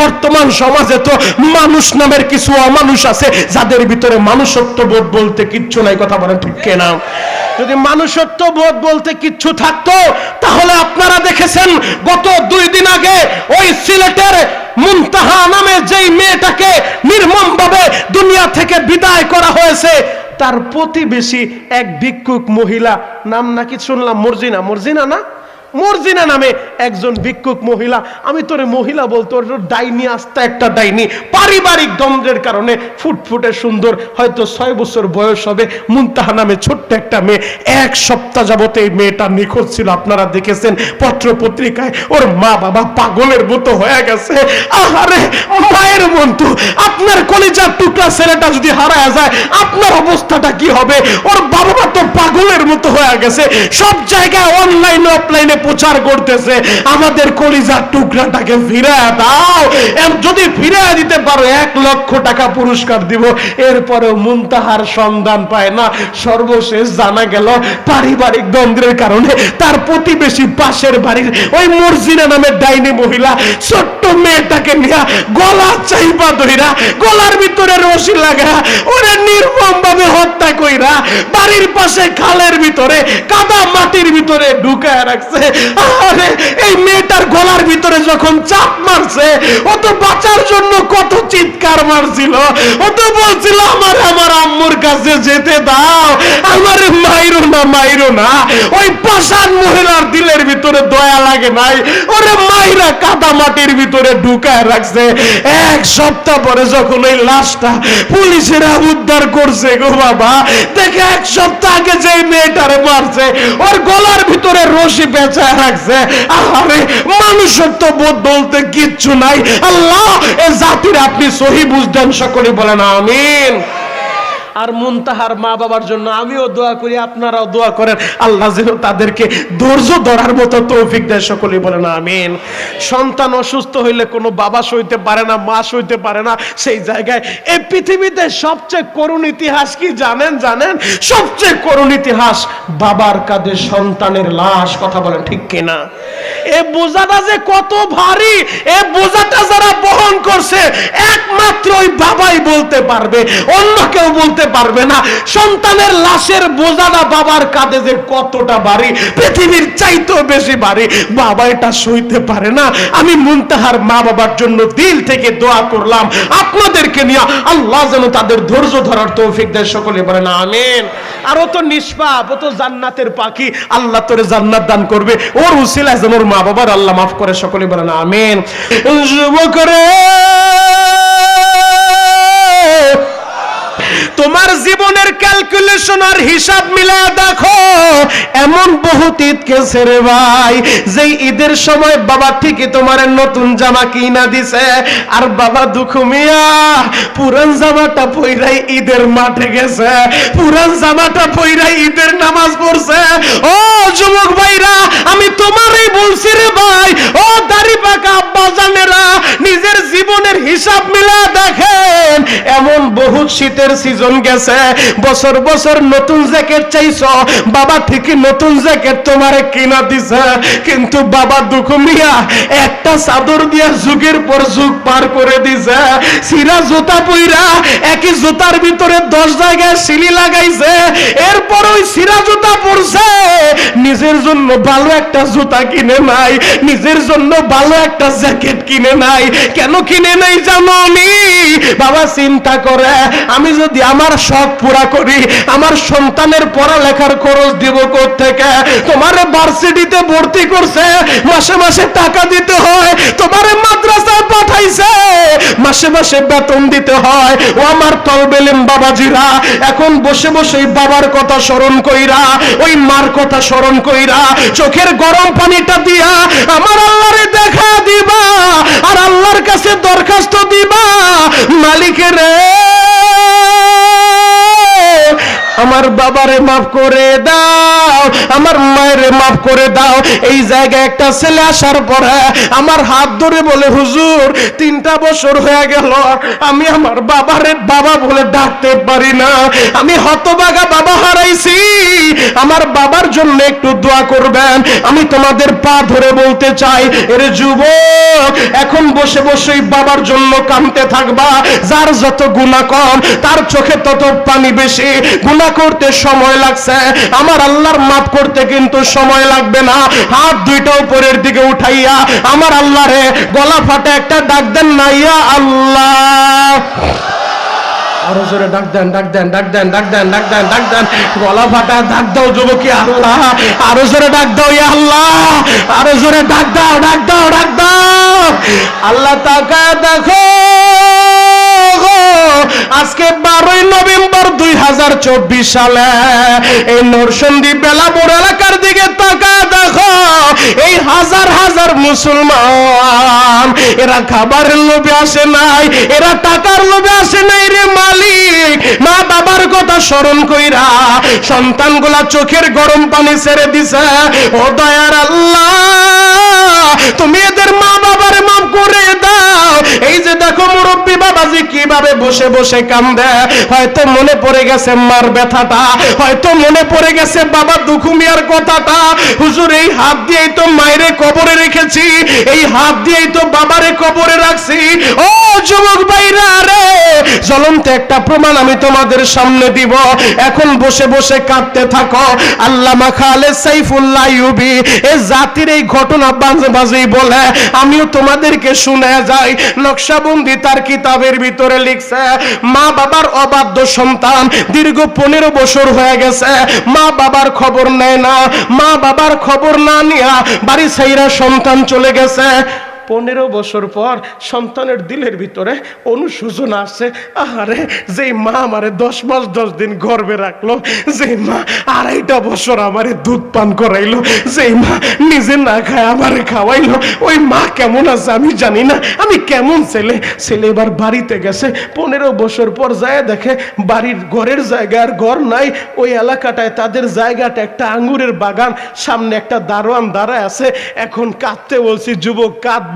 বর্তমান সমাজে তো মানুষ নামের কিছু অমানুষ আছে, যাদের ভিতরে মানুষত্ব বোধ বলতে কিচ্ছু নাই, কথা বলেন ঠিক কেনা? যদি মানুষত্ব বোধ বলতে কিচ্ছু থাকতো, তাহলে আপনারা দেখেছেন, গত দুই দিন আগে ওই সিলেটের মুনতাহা নামে যেই মেয়েটাকে নির্মম ভাবে দুনিয়া থেকে বিদায় করা হয়েছে, তার প্রতিবেশী এক ভিক্ষুক মহিলা, নাম নাকি শুনলাম, মর্জিনা মর্জিনা না? মর্জিনা নামে একজন ভিক্ষুক মহিলা, আমি তোরে মহিলা বলতো ওর ডাইনি, আস্তা একটা ডাইনি, পারিবারিক দ্বন্দ্বের কারণে ফুটফুটে সুন্দর, হয়তো ছয় বছর বয়স হবে, মুনতাহা নামে ছোট্ট একটা মেয়ে, এক সপ্তাহ যাবত এই মেয়েটা নিখোঁজ ছিল, আপনারা দেখেছেন পত্র পত্রিকায় ওর মা বাবা পাগলের মতো হয়ে গেছে। আহারে, মায়ের মতো আপনার কলিজার টুকরা ছেলেটা যদি হারায় যায়, আপনার অবস্থাটা কি হবে? ওর বাবা মা তো পাগলের মতো হয়ে গেছে, সব জায়গায় অনলাইন অফলাইনে প্রচার করতেছে, আমাদের কলিজার টুকরাটাকে ফিরে দাও। যদি ফিরে দিতে পারো, এক লক্ষ টাকা পুরস্কার দিব। এরপরেও মুনতাহার সন্ধান পায় না। সর্বশেষ জানা গেল, পারিবারিক দ্বন্দ্বের কারণে তার প্রতিবেশী পাশের বাড়ির ওই মর্জিনা নামের ডাইনি মহিলা ছোট্ট মেয়েটাকে নিয়ে গলা চাইপা ধইরা, গলার ভিতরে রশি লাগা, ওরে নির্মম ভাবে হত্যা কইরা বাড়ির পাশে খালের ভিতরে, কাদা মাটির ভিতরে ঢুকায় রাখছে। এই মেয়েটার গলার ভিতরে যখন চাপ মারছে, ও তো বাঁচার জন্য কত চিৎকার মারছিল। ও তো বলছিল, আমার আমার আম্মুর কাছে যেতে দাও। আমার মাইরো না মাইরো না। ওই পাষাণ মহিলার দিলের ভিতরে দয়া লাগে নাই। ওরে মাইরা কাদা মাটির ভিতরে ঢুকায় রাখছে। এক সপ্তাহ পরে যখন ওই লাশটা পুলিশেরা উদ্ধার করছে গো বাবা, দেখে এক সপ্তাহ আগে যে মেয়েটারে মারছে, ওর গলার ভিতরে রশি রাখছে আরে মানুষত্ব বোধ বলতে কিচ্ছু নাই। আল্লাহ, এ জাতির আপনি সহি বুঝতেন, সকলে বলেন, আমিন। আর মুনতাহার মা বাবার জন্য আমিও দোয়া করি, আপনারাও দোয়া করেন। আল্লাহ যেন তাদেরকে ধৈর্য ধরার মতো তৌফিক দেয় সকলে বলেন আমিন। সন্তান অসুস্থ হইলে কোনো বাবা সইতে পারে না, মা সইতে পারে না। সেই জায়গায় এই পৃথিবীতে সবচেয়ে করুণ ইতিহাস কি জানেন জানেন? সবচেয়ে করুণ ইতিহাস, বাবার কাঁধে সন্তানের লাশ, কথা বলেন ঠিক কিনা? এ বোঝাটা যে কত ভারী, এ বোঝাটা যারা বহন করছে, একমাত্র ওই বাবাই বলতে পারবে, অন্য কেউ বলতে পারবে না। সন্তানের লাশের বোঝাটা বাবার কাঁধে যে কতটা ভারী, পৃথিবীর চাইতেও বেশি ভারী। বাবা এটা সইতে পারে না। আমি মুনতাহার মা বাবার জন্য দিল থেকে দোয়া করলাম। আপনাদেরকে নিয়ে আল্লাহ যেন তাদের ধৈর্য ধরার তৌফিক দেয়, সকলে বলেন আমিন। আর ও তো নিষ্পাপ, ও তো জান্নাতের পাখি। আল্লাহ তোরে জান্নাত দান করবে। ওর উসিলায় যেন ওর মা বাবার আল্লাহ মাফ করে সকলে বলেন আমিন। যুবক রে তোমার জীবনের ক্যালকুলেশন আর হিসাব মিলায় দেখো, এমন বহুত ঈদ গেছে রে ভাই যে ঈদের সময় বাবা ঠিকই তোমার নতুন জামা কিনা দিছে, আর বাবা দুঃখ মিয়া, পুরান জামাটা পইরাই ঈদের মাঠে গেছে, পুরান জামাটা পইরাই ঈদের নামাজ পড়ছে। ও যুবক ভাইরা আমি তোমারই বলছি রে ভাই ও দাড়ি পাকা আব্বা জানেরা। নিজের জীবনের হিসাব মিলা দেখেন, এমন বহুত শীতের সিজন গেছে। বছর বছর নতুন জ্যাকেট চাইছ, বাবা ঠিকই নতুন জ্যাকেট তোমারে কিনা দিছে। কিন্তু বাবা দুঃখ মিয়া, একটা চাদর দিয়া যুগের পর যুগ পার করে দিছে। সিরা জুতা পইরা একই জুতার ভিতরে দশ জায়গায় সিলি লাগাইছে। এরপর ওই সিরা জুতা পরছে। নিজের জন্য ভালো একটা জুতা কিনে নাই, নিজের জন্য ভালো একটা জ্যাকেট কিনে নাই। কেন কিনে নাই জানো নি বাবা চিন্তা করে, আমি যদি আমার শখ পুরা করি, আমার সন্তানের পড়ালেখার খরচ দিব থেকে তোমার ভার্সিটিতে ভর্তি করছে, মাসে মাসে টাকা দিতে হয়, তোমার মাদ্রাসায় পাঠাইছে, মাসে মাসে বেতন দিতে হয়। ও আমার তলবেলেম বাবাজিরা, এখন বসে বসে বাবার কথা স্মরণ কইরা, ওই মার কথা স্মরণ কইরা, চোখের গরম পানিটা দিয়া আমার আল্লাহরে দেখা দিবা, আর আল্লাহর কাছে দরখাস্ত দিবা মালিকের আমার বাবারে মাফ করে দাও, আমার মায়ের মাফ করে দাও। এই জায়গায় একটা ছেলে আসার পরে আমার হাত ধরে বলে, হুজুর, তিনটা বছর হয়ে গেল, আমি আমার বাবারে বাবা বলে ডাকতে পারি না। আমি হতবাগা বাবা হারাইছি। আমার বাবার জন্য একটু দোয়া করবেন। আমি তোমাদের পা ধরে বলতে চাই, এর যুবক, এখন বসে বসেই বাবার জন্য কামতে থাকবা। যার যত গুণা কম, তার চোখে তত পানি বেশি। গুণা করতে সময় লাগছে। আমার আল্লাহর মাফ করতে কিন্তু সময় লাগবে না। হাত দুইটা উপরের দিকে উঠাইয়া আমার আল্লাহরে গলা ফাটে একটা ডাক দেন না, ইয়া আল্লাহ। আরও জোরে ডাক দেন ডাক দেন ডাক দেন ডাক দেন ডাক দেন ডাক দেন। গলা ফাটা, ডাক দাও যুবকী, আল্লাহ। আরও জোরে ডাক দাও, ইয়া আল্লাহ। আরও জোরে ডাক দাও ডাক দাও ডাক দাও। আল্লাহ তাকা দেখো। গো, আজকে বারোই নভেম্বর দুই হাজার চব্বিশ সালে এই নরসন্দী বেলাপুর এলাকার দিকে তাকা দেখো এই হাজার হাজার মুসলমান এরা খাবারের লোভে আসে নাই এরা টাকার লোভে আসে নাই রে মালিক। মা বাবার কথা স্মরণ কইরা সন্তানগুলা চোখের গরম পানি ছেড়ে দিছে ও দয়ার আল্লাহ তুমি এদের মা বাবার মাফ করে দাও। এই যে দেখো মুরব্বী বাবাজি কীভাবে বসে বসে কান্দে? হয়তো মনে পড়ে গেছে মার ব্যথাটা, হয়তো মনে পড়ে গেছে বাবা দুখুমিয়ার কথাটা। হুজুর, এই হাত দিয়েই তো মায়েরে কবরে রেখেছি, এই হাত দিয়েই তো বাবারে কবরে রাখছি। ও যুবক ভাইরা রে, জ্বলন্ত একটা প্রমাণ আমি তোমাদের সামনে দিব। এখন বসে বসে কাঁদতে থাকো। আল্লামা খালে সাইফুল্লাহ ইউবি, এ জাতির এই ঘটনা বাজে বাজেই বলে, আমিও তোমাদেরকে শুনে যাই। নকশাবন্দি তার কিতাবের ভিতরে লিখছে, মা বাবার অবাধ্য সন্তান দীর্ঘ পনেরো বছর হয়ে গেছে। মা বাবার খবর নেয় না, মা বাবার খবর না নিয়া বাড়ি সাইরা সন্তান চলে গেছে। পনেরো বছর পর সন্তানের দিলের ভিতরে অনুশোচনা আসছে। আরে যেই মা আমারে দশ মাস দশ দিন গর্বে রাখল, যেই মা আড়াইটা বছর আমারে দুধ পান করাইলো, যেই মা নিজে না খায় আমারে খাওয়াইলো, ওই মা কেমন আছে আমি জানি না। আমি কেমন ছেলে? ছেলে এবার বাড়িতে গেছে। পনেরো বছর পর যায় দেখে বাড়ির ঘরের জায়গা আর ঘর নাই। ওই এলাকাটায় তাদের জায়গাটা একটা আঙ্গুরের বাগান, সামনে একটা দারোয়ান দাঁড়ায় আছে। এখন কাঁদতে বলছি, যুবক, কাঁদবা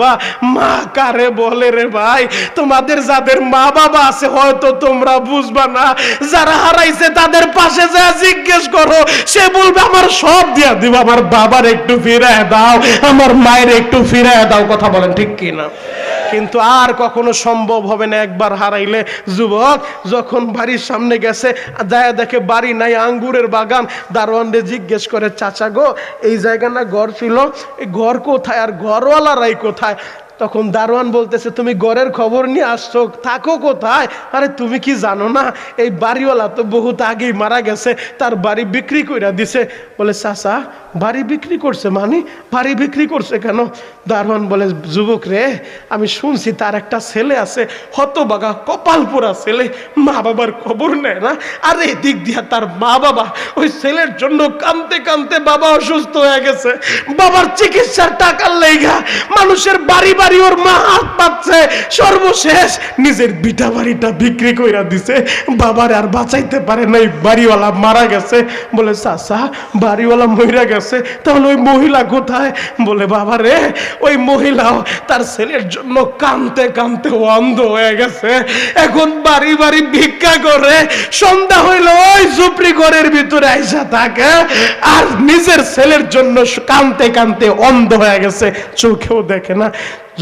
মা কারে বলে রে ভাই? তোমাদের যাদের মা বাবা আছে, হয়তো তোমরা বুঝবা না। যারা হারাইছে, তাদের পাশে যা জিজ্ঞেস করো। সে বলবে, আমার সব দিয়া দিব, আমার বাবার একটু ফিরায় দাও, আমার মায়ের একটু ফিরায় দাও। কথা বলেন ঠিক কি না কিন্তু আর কখনো সম্ভব হবে না একবার হারাইলে। যুবক, যখন বাড়ির সামনে গেছে, যায় দেখে বাড়ি নাই, আঙ্গুরের বাগান। দারোয়ানরে জিজ্ঞেস করে, চাচা গো, এই জায়গা না ঘর ছিল? এই ঘর কোথায়? আর ঘরওয়ালারাই কোথায়? তখন দারোয়ান বলতেছে, তুমি ঘরের খবর নিয়ে আসছো, থাকো কোথায়? আরে, তুমি কি জানো না? এই বাড়িওয়ালা তো বহুত আগেই মারা গেছে, তার বাড়ি বিক্রি কইরা দিছে। বলে, চাচা, বাড়ি বিক্রি করছে মানে? বাড়ি বিক্রি করছে কেন? দারোয়ান বলে, যুবক রে, আমি শুনছি তার একটা ছেলে আছে, হতবাগা কপাল পোড়া ছেলে, মা বাবার খবর নেয় না। আর দিক দিয়া তার মা বাবা, ওই ছেলের জন্য কানতে কানতে বাবা অসুস্থ হয়ে গেছে। বাবার চিকিৎসার টাকার লেগা মানুষের বাড়ি বাড়ি ওর মা হাত পাচ্ছে সর্বশেষ নিজের বিটা বাড়িটা বিক্রি কইরা দিছে। বাবার আর বাঁচাইতে পারে নাই, বাড়িওয়ালা মারা গেছে। বলে, চাচা, বাড়িওয়ালা মহিলা গেছে। তাহলে ওই মহিলা কোথায়? বলে বাবা রে ওই মহিলাও তার ছেলের জন্য কানতে কানতে অন্ধ হয়ে গেছে। এখন বাড়ি বাড়ি ভিক্ষা করে, সন্ধ্যা হইল, ওই সুপ্রি ঘরের ভিতরে আইসা থাকে। আর নিজের ছেলের জন্য কানতে কানতে অন্ধ হয়ে গেছে। চোখেও দেখে না।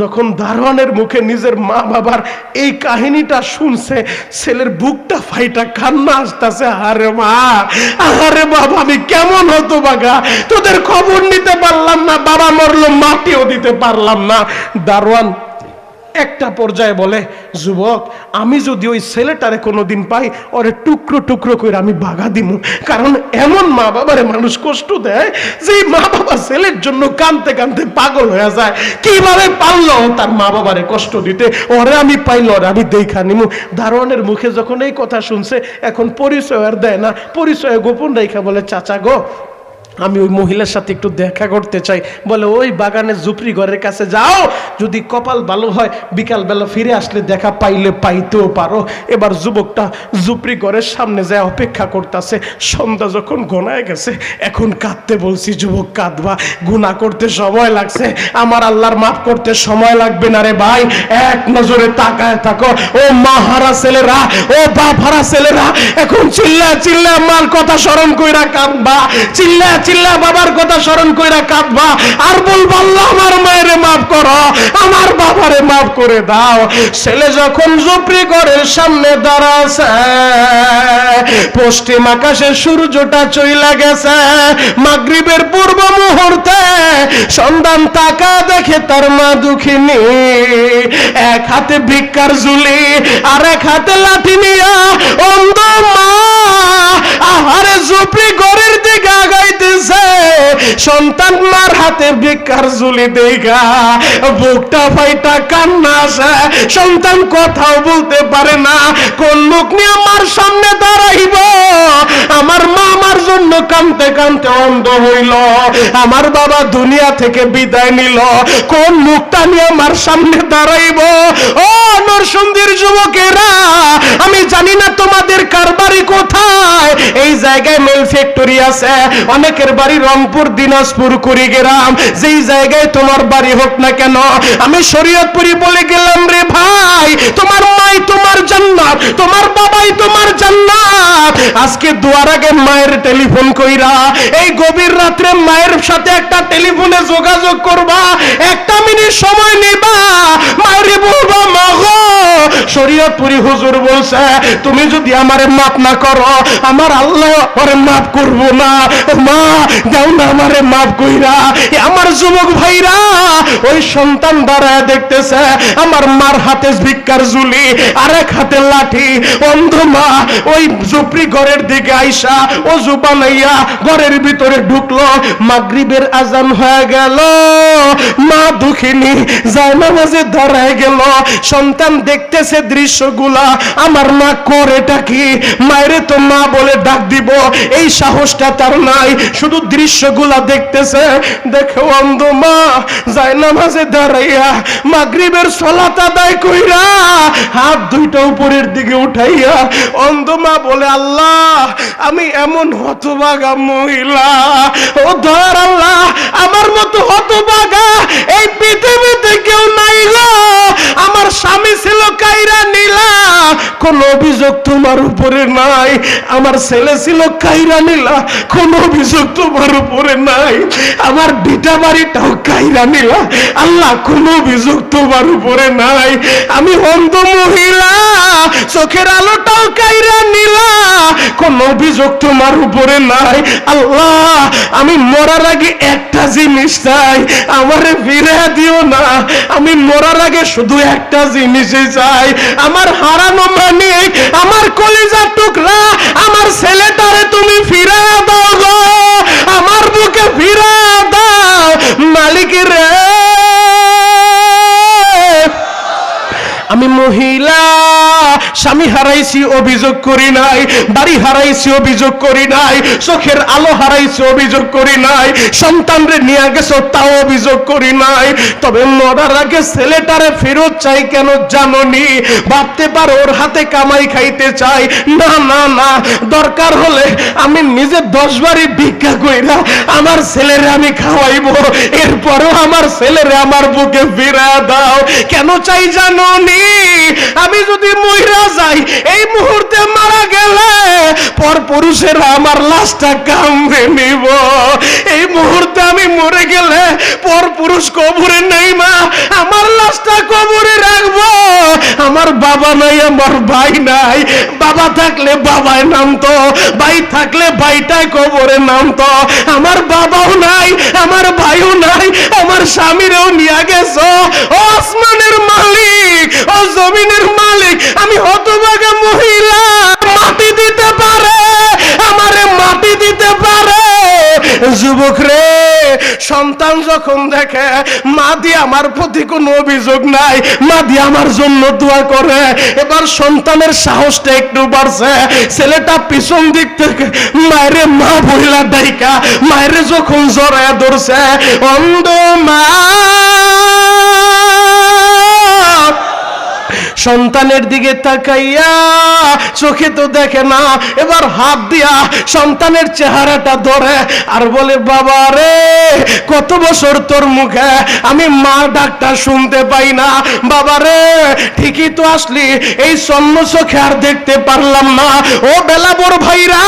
যখন দারোয়ানের মুখে নিজের মা বাবার এই কাহিনীটা শুনছে, ছেলের বুকটা ফাইটা, কান্না আসতেছে, আরে মা, আরে বাবা আমি কেমন হতো বাগা তোদের খবর নিতে পারলাম না, বাবা মরলো, মাটিও দিতে পারলাম না। দারোয়ান একটা পর্যায়ে বলে, যুবক, আমি যদি ওই ছেলেটারে কোনোদিন পাই, ওরে টুকরো টুকরো করে আমি বাগা দিমু। কারণ এমন মা বাবারে মানুষ কষ্ট দেয় যে মা বাবা ছেলের জন্য কানতে কানতে পাগল হয়ে যায়। কীভাবে পারল তার মা বাবারে কষ্ট দিতে? ওরে আমি পাইল, ওরে আমি দেখা নিমু। দারোয়ানের মুখে যখন এই কথা শুনছে, এখন পরিচয় আর দেয় না। পরিচয় গোপন রেখা বলে, চাচা গো আমি ওই মহিলার সাথে একটু দেখা করতে চাই। বলে, ওই বাগানে জুপরি ঘরের কাছে যাও। যদি কপাল ভালো হয়, বিকালবেলা ফিরে আসলে দেখা পাইলে পাইতেও পারো। এবার যুবকটা জুপরি ঘরের সামনে যায় অপেক্ষা করতেছে। সন্ধ্যা যখন গোনায় গেছে, এখন কাঁদতে বলছি, যুবক, কাঁদবা। গুণা করতে সময় লাগছে। আমার আল্লাহর মাফ করতে সময় লাগবে না রে ভাই। এক নজরে তাকায় থাকো। ও মা হারা ছেলেরা, ও বাপ হারা ছেলেরা, এখন চিল্লা চিল্লা আমার কথা স্মরণ কইরা কাঁদবা। চিল্লা চিল্লা বাবার কথা স্মরণ কইরা কাঁদবা। আর বলব, আল্লাহ আমার মায়ের মাফ করো, আমার বাবারে মাফ করে দাও। ছেলে যখন জুপরি ঘরের সামনে দাঁড়াছে, পশ্চিম আকাশে সূর্যটা চইলা গেছে। মাগরিবের পূর্ব মুহূর্তে সন্তান তাকা দেখে তার মা দুঃখিনী, এক হাতে ভিক্ষার ঝুলি আর এক হাতে লাঠি নিয়া অন্ধ মা আহারে জুপরি ঘরের দিকে আগাইতেছে। সন্তান মার হাতে ঝুলি দেখা বুকটা ফাইটা কান্না আসে। সন্তান কথাও বলতে পারে না, কোন মুখ নিয়ে আমার সামনে দাঁড়াইব? আমার মা আমার জন্য কানতে কানতে অন্ধ হইল। আমার বাবা দুনিয়া থেকে বিদায় নিল। কোন মুখটা নিয়ে আমার সামনে দাঁড়াইব? ও নরসুন্দির যুবকেরা, আমি জানি না তোমাদের কার বাড়ি কোথায়। এই জায়গায় মেল ফ্যাক্টরি আছে, অনেকের বাড়ি রংপুর, দিনাজপুর, কুড়িগ্রাম। যেই জায়গায় তোমার বাড়ি হোক না কেন, আমি শরীয়তপুরি বলে গেলাম রে ভাই, তোমার মাই তোমার জান্নাত, তোমার বাবাই তোমার জান্নাত। আজকে দুয়ার আগে মায়ের টেলিফোন কইরা, এই গভীর রাত্রে মায়ের সাথে একটা টেলিফোনে যোগাযোগ করবা, একটা মিনিট সময় নিবা। শরীয়তপুরি হুজুর বলছে, তুমি যদি আমারে মাফ না করো, আমার আল্লাহ ওরে মাফ করব না। মা যাও না আমারে মাফ কইরা। আমার যুবক ভাইরা, ওই সন্তান দাঁড়ায় দেখতেছে, আমার মার হাতে ভিক্ষার ঝুলি আর এক হাতে লাঠি। অন্ধ মা ওই জুপরি ঘরের দিকে আইসা ও জুবানাইয়া ঘরের ভিতরে ঢুকলো। মাগরিবের আজান হয়ে গেল। মা দুঃখিনী জায়নামাজে দাঁড়ায় গেল। সন্তান দেখতেছে দৃশ্যগুলা আমার মা করেটা কি? মায়েরে তো মা বলে ডাক দিব। এই সাহসটা তার নাই। শুধু দৃশ্যগুলা দেখতেছে। দেখো অন্ধ মা জায়নামাজে দাঁড়াইয়া মাগরিবের সলাত আদায় কইরা হাত দুইটা উপরের দিকে উঠাইয়া অন্ধ মা বলে, আল্লাহ, আমি এমন হতবাগা মহিলা। ও ধর আল্লাহ, আমার মতো হতবাগা এই পৃথিবীতে কোন অভিযোগ তোমার উপরে নাই। আমার ছেলে ছিল কাইরা নীলা, কোন অভিযোগ তোমার উপরে নাই। আমার বিটা বাড়িটাও কাইরা নীলা, আল্লাহ, কোন অভিযোগ তোমার উপরে নাই। আমি অন্ধ মহিলা, চোখের আলোটাও কাইরা নীলা, কোন অভিযোগ তোমার উপরে নাই। আল্লাহ, আমি মরার আগে একটা জিনিস চাই, আমারে ফিরে দিও না। আমি মরার আগে শুধু একটা জিনিসই চাই, আমার হারানো মানে আমার কলিজার টুকরা, আমার ছেলেটারে তুমি ফিরে দাও গো। আমার বুকে ফিরে দাও, মালিক আমি মহিলা। স্বামী হারাইছি, অভিযোগ করি নাই। বাড়ি হারাইছি, অভিযোগ করি নাই। চোখের আলো হারাইছি, অভিযোগ করি নাই। সন্তানরে নিয়ে গেছো, তাও অভিযোগ করি নাই। তবে মরার আগে ছেলেটারে ফেরত চাই কেন জাননি? ভাবতে পারো, ওর হাতে কামাই খাইতে চাই। না না না, দরকার হলে আমি নিজে দশ বাড়ি ভিক্ষা কইরা আমার ছেলেরে আমি খাওয়াইবো। এরপরও আমার ছেলেরে আমার বুকে ফিরা দাও। কেন চাই জানো নি আমি যদি মহিলা যাই এই মুহূর্তে মারা গেলে পর পুরুষেরা আমার লাশটা কামড়ে নিব। এই মুহূর্তে আমি মরে গেলে পর পুরুষ কবরে নেই মা, আমার লাশটা কবরে রাখব। আমার বাবা নাই, আমার ভাই নাই, বাবা থাকলে বাবায় নামতো, ভাই থাকলে ভাইটাই কবরে নামতো। আমার বাবাও নাই, আমার ভাইও নাই, আমার স্বামীরেও নিয়ে গেছো। ও আসমানের মালিক, ও জমিনের মালিক, আমি হতভাগা মহিলা মাটি দিতে পারে, আমারে মাটি দিতে পারে। যুবক রে, সন্তান যখন দেখে, মা দিয়ে আমার প্রতি কোনো অভিযোগ নাই, মা দিয়ে আমার জন্য দোয়া করে, এবার সন্তানের সাহসটা একটু বাড়ছে। ছেলেটা পিছন দিক থেকে মায়েরে মা বইলা ডাইকা, মায়েরে যখন জড়ায় ধরছে, অন্ধ মা সন্তানের দিকে তাকাইয়া চোখে তো দেখে না, এবার হাত দিয়া সন্তানের চেহারাটা ধরে আর বলে, বাবা রে, কত বছর তোর মুখে আমি মা ডাকটা শুনতে পাই না। বাবা রে, ঠিকই তো আসলি, এই সন্ন চোখে আর দেখতে পারলাম না। ও বেলা বড় ভাইরা,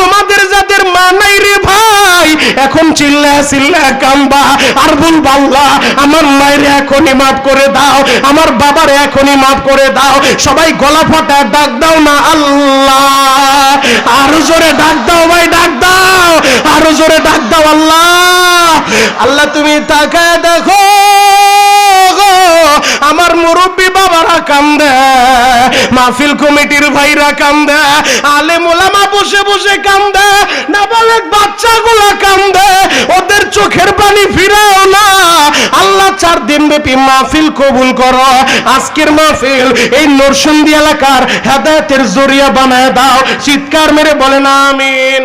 তোমাদের যাদের মা নাই রে ভাই, এখন চিল্লা চিল্লা কাম্বা আর বল বাল্লা আমার মায়ের এখনই মাফ করে দাও, আমার বাবার এখনই মাফ করে দাও। সবাই গলা ফাটা ডাক দাও না আল্লাহ। আরও জোরে, ডাক দাও ভাই, ডাক দাও। আরও জোরে, ডাক দাও আল্লাহ। আল্লাহ, তুমি তাকে দেখো বাবারা কান্দে, মাহফিল কমিটির ভাইরা কান্দে আলে মোলামা বসে বসে কান্দে বাচ্চাগুলা কান্দে, ওদের চোখের পানি ফিরাও না। আল্লাহ চার দিন ব্যাপী মাহফিল কবুল করো। আজকের মাহফিল এই নরসিংদী এলাকার হেদায়তের জরিয়া বানায় দাও। চিৎকার মেরে বলেন, আমিন।